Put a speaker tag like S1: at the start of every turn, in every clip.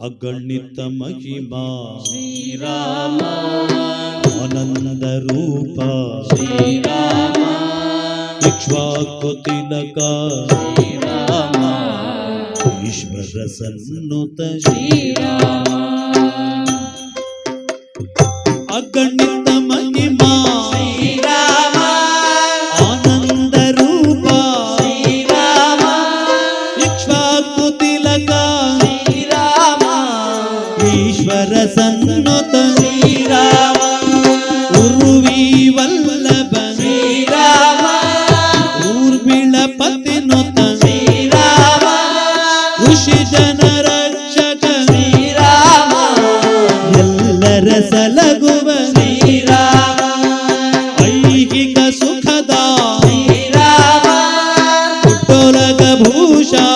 S1: ಅಗಣಿತ ಮಹಿಮಾ.
S2: ಶ್ರೀರಾಮ.
S1: ಆನಂದ ರೂಪ.
S2: ಶ್ರೀರಾಮ.
S1: ಇಕ್ಷ್ವಾಕುತಿನಕ
S2: ಶ್ರೀರಾಮ.
S1: ಈಶ್ವರ ಸನ್ನುತ
S2: ಶ್ರೀರಾಮ.
S1: ಅಗಣ ಹರಸಲಗುವ
S2: ಶ್ರೀರಾಮ
S1: ಐಹಿಕ ಸುಖದ
S2: ಶ್ರೀರಾಮ
S1: ಭೂಷಾ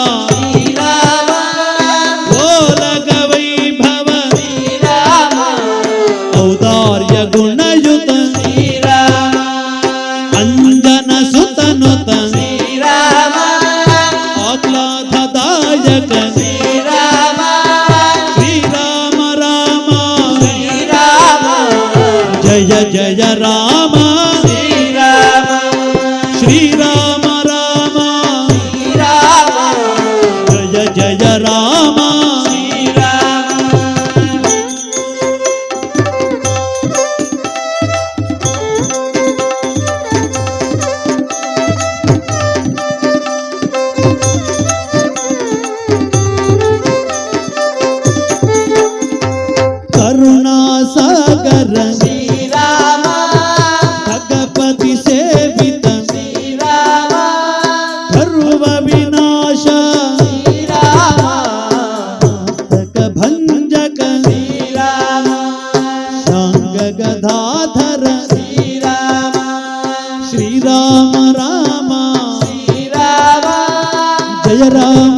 S1: జయ
S2: జయ
S1: రామ ಗಂಗಾಧರ
S2: ಶ್ರೀರಾಮ ಶ್ರೀರಾಮ
S1: ರಾಮ
S2: ಶ್ರೀರಾಮ
S1: ಜಯ ರಾಮ